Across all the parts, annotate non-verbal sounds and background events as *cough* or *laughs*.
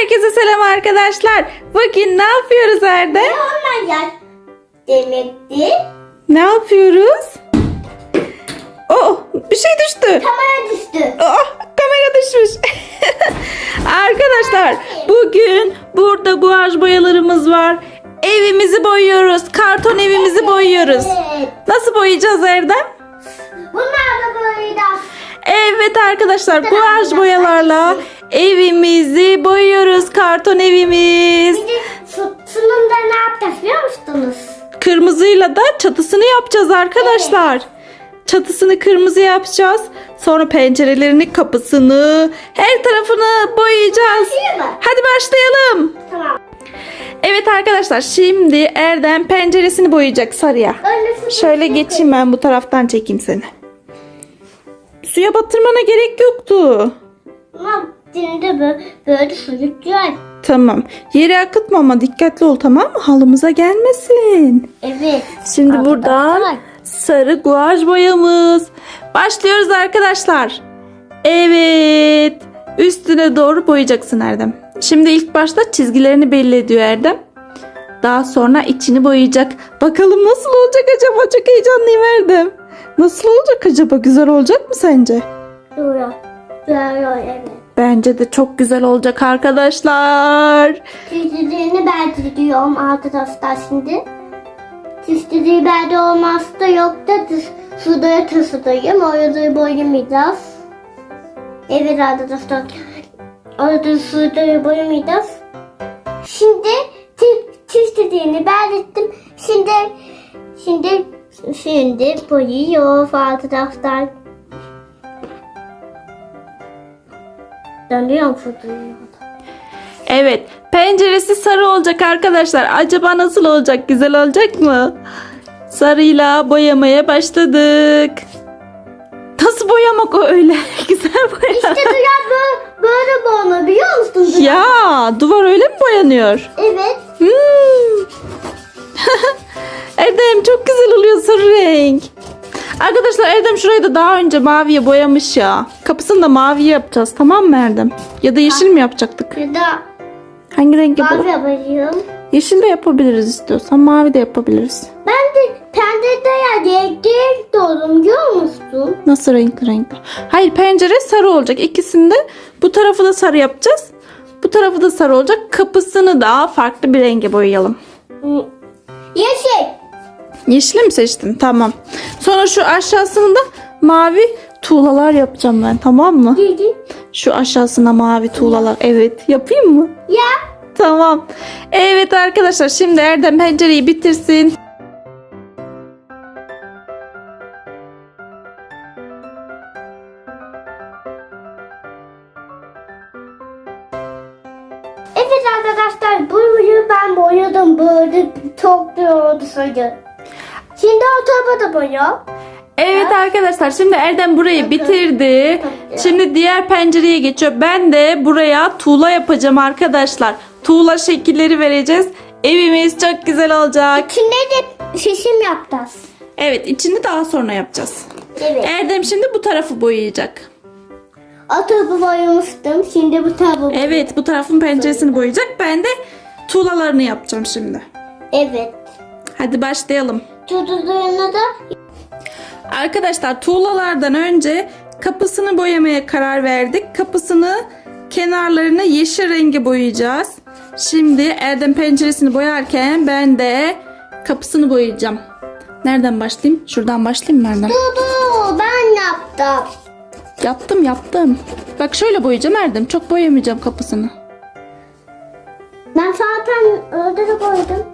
Herkese selam arkadaşlar. Bugün ne yapıyoruz Erdem? Onlar yaş demekti. Ne yapıyoruz? Oh bir şey düştü. Kamera düştü. Oh kamera düşmüş. *laughs* arkadaşlar bugün burada guaj boyalarımız var. Evimizi boyuyoruz. Karton evimizi boyuyoruz. Nasıl boyayacağız Erdem? Bunlar da böyle de. Evet arkadaşlar guaj boyalarla evimizi boyuyoruz. Karton evimiz. Bir de sunumda ne yapacağız biliyor musunuz? Kırmızıyla da çatısını yapacağız arkadaşlar. Çatısını kırmızı yapacağız. Sonra pencerelerini, kapısını, her tarafını boyayacağız. Hadi başlayalım. Tamam. Evet arkadaşlar şimdi Erdem penceresini boyayacak sarıya. Şöyle geçeyim ben bu taraftan çekeyim seni. Suya batırmana gerek yoktu. Ama şimdi böyle, böyle güzel. Tamam. Yere akıtma ama dikkatli ol tamam mı? Halımıza gelmesin. Evet. Şimdi Arkadaşlar. buradan sarı guaj boyamız. Başlıyoruz arkadaşlar. Evet. Üstüne doğru boyayacaksın Erdem. Şimdi ilk başta çizgilerini belli ediyor Erdem. Daha sonra içini boyayacak. Bakalım nasıl olacak acaba? Çok heyecanlıyım Erdem. Nasıl olacak acaba? Güzel olacak mı sence? Doğru. Böyle evet. Bence de çok güzel olacak arkadaşlar. Çizdiğini ben çiziyorum arkadaşlar şimdi. Çizdiği bende olmazsa yok da suda taşıdayım. Orada boyamayacağız. Evet arkadaşlar. Orada suda boyamayacağız. Şimdi çizdiğini ben ettim. Şimdi şimdi şimdi boyuyor arkadaşlar. Dönüyorum fotoğrafı. Evet, penceresi sarı olacak arkadaşlar. Acaba nasıl olacak? Güzel olacak mı? Sarıyla boyamaya başladık. Nasıl boyamak o öyle? *laughs* Güzel boya. İşte duvar böyle, böyle boğma biliyor musun? duvar? Ya, duvar öyle mi boyanıyor? Evet. Hmm. *laughs* Erdem çok güzel oluyor sarı renk. Arkadaşlar Erdem şurayı da daha önce maviye boyamış ya. Kapısını da mavi yapacağız tamam mı Erdem? Ya da yeşil mi yapacaktık? Ya da Hangi renk yapalım? mavi yapacağım. Yeşil de yapabiliriz istiyorsan. Mavi de yapabiliriz. Ben de pendede ya renk doğdum biliyor musun? Nasıl renkli renkli? Hayır pencere sarı olacak. İkisini de bu tarafı da sarı yapacağız. Bu tarafı da sarı olacak. Kapısını da farklı bir renge boyayalım. Yeşil. Yeşili mi seçtin? Tamam. Sonra şu aşağısını da mavi tuğlalar yapacağım ben. Tamam mı? Yeşil. Şu aşağısına mavi tuğlalar. Evet. Yapayım mı? Ya. Tamam. Evet arkadaşlar şimdi Erdem pencereyi bitirsin. Evet arkadaşlar burayı ben boyadım böyle çok da oldu. Şimdi o da boya. Evet arkadaşlar şimdi Erdem burayı bitirdi. Şimdi diğer pencereye geçiyor. Ben de buraya tuğla yapacağım arkadaşlar. Tuğla şekilleri vereceğiz. Evimiz çok güzel olacak. İçinde de şişim yapacağız. Evet içini daha sonra yapacağız. Evet. Erdem şimdi bu tarafı boyayacak. O tarafı boyamıştım. Şimdi bu tarafı Evet bu tarafın penceresini boyayacak. Ben de tuğlalarını yapacağım şimdi. Evet. Hadi başlayalım. Çocuklarına da Arkadaşlar tuğlalardan önce kapısını boyamaya karar verdik. Kapısını kenarlarını yeşil rengi boyayacağız. Şimdi Erdem penceresini boyarken ben de kapısını boyayacağım. Nereden başlayayım? Şuradan başlayayım mı Erdem? Dudu ben yaptım. Yaptım yaptım. Bak şöyle boyayacağım Erdem. Çok boyamayacağım kapısını. Ben zaten öyle de koydum.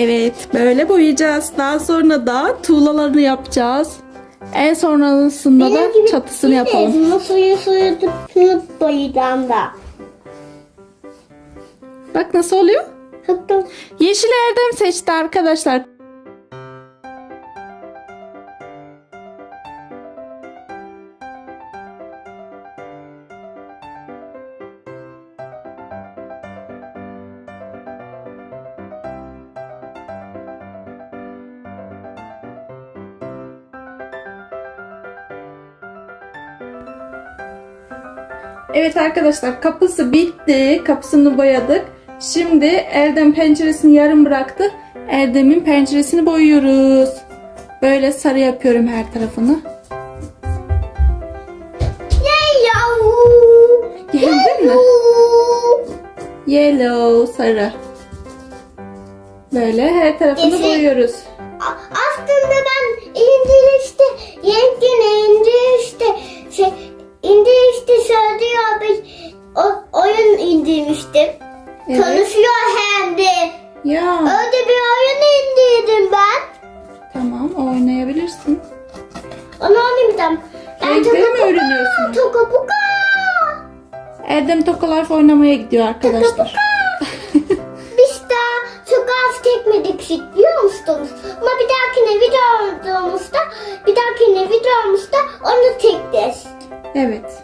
Evet böyle boyayacağız. Daha sonra da tuğlalarını yapacağız. En sonrasında da çatısını yapalım. Bunu suyu suyu tutup boyayacağım da. Bak nasıl oluyor? Yeşil Erdem seçti arkadaşlar. Evet arkadaşlar kapısı bitti. Kapısını boyadık. Şimdi Erdem penceresini yarım bıraktı. Erdem'in penceresini boyuyoruz. Böyle sarı yapıyorum her tarafını. Yellow. Geldin mi? Yellow. Sarı. Böyle her tarafını Yeşil. boyuyoruz. A- Aslında ben indir işte yengin indir işte şey indir işte söylüyor bir o, oyun indirmiştim. Evet. Konuşuyor hem de. Ya Öyle bir oyun indirdim ben. tamam oynayabilirsin. Onu oynayacağım. Ben Renkleri mi toka öğreniyorsun? toka buka. Erdem Toka Life oynamaya gidiyor arkadaşlar. Biz Evet.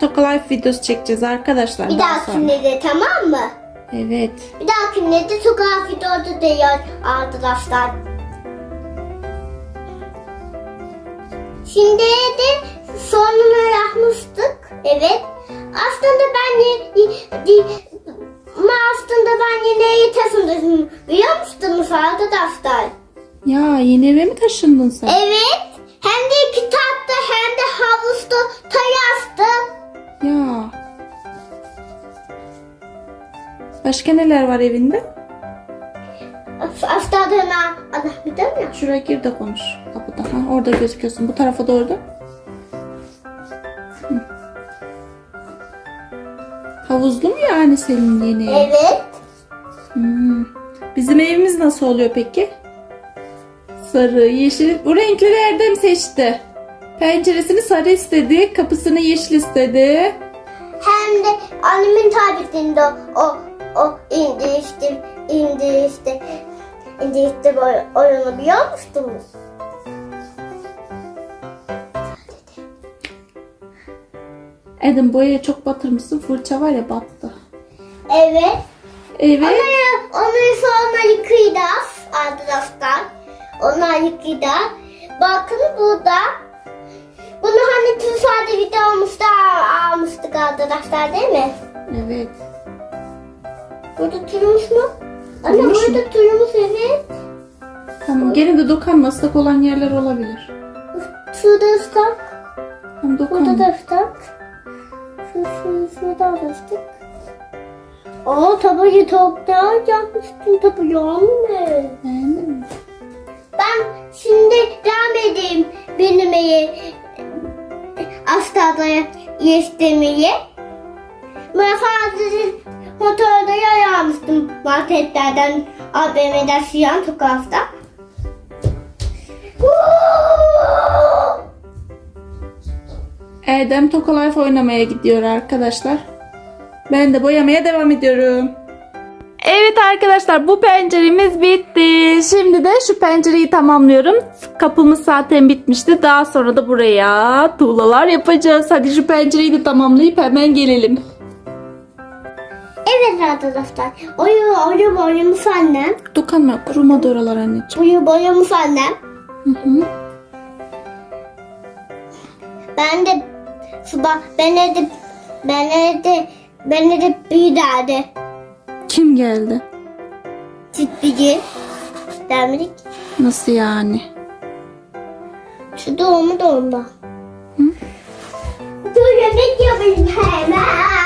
Toka Life videosu çekeceğiz arkadaşlar. Bir daha sonra. dahakine de tamam mı? Evet. Bir dahakine de çok az videoda diyor arkadaşlar. Şimdi de sonunu yapmıştık. Evet. Aslında ben ye- ye- ama aslında ben yine taşındım. Biliyor musunuz arkadaşlar? Ya yeni eve mi taşındın sen? Evet. Hem de iki tatlı hem de havuzda terasta. Ya. Başka neler var evinde? Aslında anahtarım ya. Şuraya gir de konuş kapıdan. Ha, orada gözüküyorsun. Bu tarafa doğru. Hı. Havuzlu mu yani senin yeni? Evet. Hmm. Bizim evimiz nasıl oluyor peki? Sarı, yeşil. Bu renkleri Erdem seçti. Penceresini sarı istedi, kapısını yeşil istedi. Hem de annemin tabletinde o o indiriştim indirişti indirişti bu oyunu biliyor musunuz? Erdem boyaya çok batırmışsın. Fırça var ya battı. Evet. Evet. Onları, onları sonra arkadaşlar. Onlar yıkayacağız. Bakın burada. Bunu hani tüm sade videomuzda almıştık arkadaşlar değil mi? Evet. Burada turumuz mu? Anne burada turumuz evet. Tamam gene de dokanma ıslak olan yerler olabilir. Şurada ıslak. Tam Burada dokanma. da ıslak. Şu, şu, şurada da ıslak. Aa tabağı toplar yapmıştım tabağı anne. Beğendin mi? Ben şimdi devam edeyim e, Astada yestemeyi. Ben sadece motorda yayarmıştım marketlerden AVM'den Siyan Tokaf'ta. Erdem Toka Life oynamaya gidiyor arkadaşlar. Ben de boyamaya devam ediyorum. Evet arkadaşlar bu penceremiz bitti. Şimdi de şu pencereyi tamamlıyorum. Kapımız zaten bitmişti. Daha sonra da buraya tuğlalar yapacağız. Hadi şu pencereyi de tamamlayıp hemen gelelim. Evet arkadaşlar. Oyu oyu boyamış annem. Dokanma kurumadı oralar anneciğim. Oyu boyamış annem. Hı hı. Ben de sabah ben de ben de ben de bir derdi. Kim geldi? Çiftliği. Demedik. Nasıl yani? Şu doğumu doğumda. Dur yemek yapayım hemen.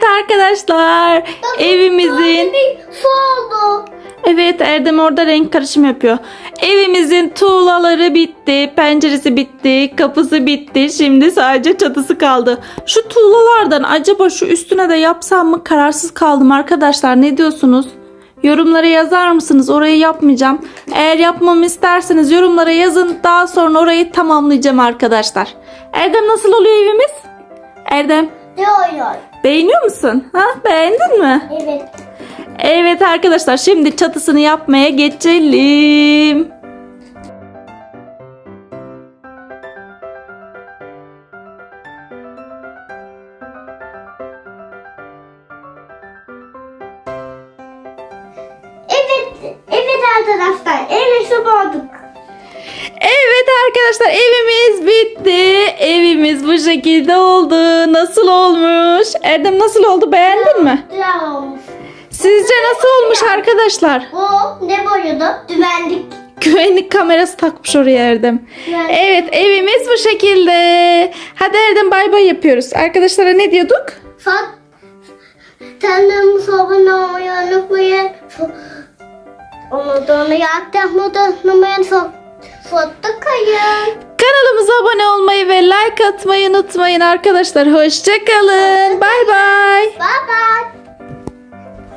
Evet arkadaşlar evimizin Bir su oldu. Evet Erdem orada renk karışımı yapıyor. Evimizin tuğlaları bitti, penceresi bitti, kapısı bitti. Şimdi sadece çatısı kaldı. Şu tuğlalardan acaba şu üstüne de yapsam mı kararsız kaldım arkadaşlar. Ne diyorsunuz? Yorumlara yazar mısınız? Orayı yapmayacağım. Eğer yapmamı isterseniz yorumlara yazın. Daha sonra orayı tamamlayacağım arkadaşlar. Erdem nasıl oluyor evimiz? Erdem Diyor. beğeniyor musun? Ha beğendin mi? Evet. Evet arkadaşlar şimdi çatısını yapmaya geçelim. Evet. Evet arkadaşlar. Evet şu olduk. Evet arkadaşlar evimiz bitti. Evimiz bu şekilde oldu. Nasıl olmuş? Erdem nasıl oldu? Beğendin mi? Güzel olmuş. Sizce nasıl olmuş arkadaşlar? Bu ne boyadı? Dümenlik. Güvenlik kamerası takmış oraya Erdem. Evet evimiz bu şekilde. Hadi Erdem bay bay yapıyoruz. Arkadaşlara ne diyorduk? Fat Tanrım abone olmayı unutmayın. Onu da onu da unutmayın. Foto kayın. Kanalımıza abone olmayı ve like atmayı unutmayın arkadaşlar. Hoşçakalın. Bay bay. Bye bye.